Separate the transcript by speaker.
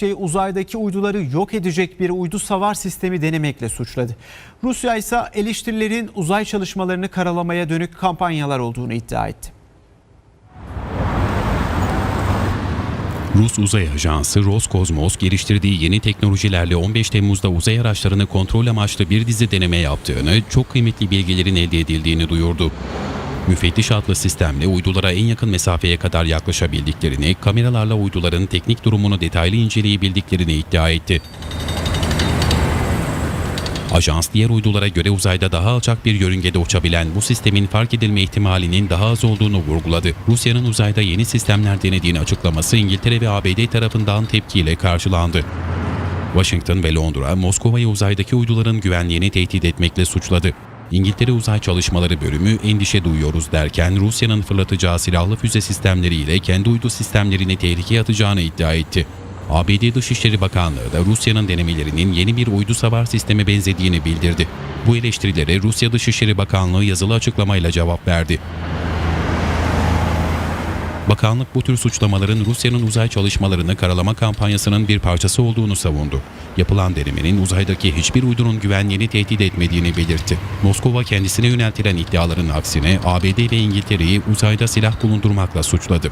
Speaker 1: şey uzaydaki uyduları yok edecek bir uydu savar sistemi denemekle suçladı. Rusya ise eleştirilerin uzay çalışmalarını karalamaya dönük kampanyalar olduğunu iddia etti.
Speaker 2: Rus Uzay Ajansı Roskosmos geliştirdiği yeni teknolojilerle 15 Temmuz'da uzay araçlarını kontrol amaçlı bir dizi deneme yaptığını, çok kıymetli bilgilerin elde edildiğini duyurdu. Müfettiş adlı sistemle uydulara en yakın mesafeye kadar yaklaşabildiklerini, kameralarla uyduların teknik durumunu detaylı inceleyebildiklerini iddia etti. Ajans diğer uydulara göre uzayda daha alçak bir yörüngede uçabilen bu sistemin fark edilme ihtimalinin daha az olduğunu vurguladı. Rusya'nın uzayda yeni sistemler denediğini açıklaması İngiltere ve ABD tarafından tepkiyle karşılandı. Washington ve Londra, Moskova'yı uzaydaki uyduların güvenliğini tehdit etmekle suçladı. İngiltere Uzay Çalışmaları Bölümü endişe duyuyoruz derken Rusya'nın fırlatacağı silahlı füze sistemleriyle kendi uydu sistemlerini tehlikeye atacağını iddia etti. ABD Dışişleri Bakanlığı da Rusya'nın denemelerinin yeni bir uydu savar sisteme benzediğini bildirdi. Bu eleştirilere Rusya Dışişleri Bakanlığı yazılı açıklamayla cevap verdi. Bakanlık bu tür suçlamaların Rusya'nın uzay çalışmalarını karalama kampanyasının bir parçası olduğunu savundu. Yapılan denemenin uzaydaki hiçbir uydunun güvenliğini tehdit etmediğini belirtti. Moskova kendisine yöneltilen iddiaların aksine ABD ve İngiltere'yi uzayda silah bulundurmakla suçladı.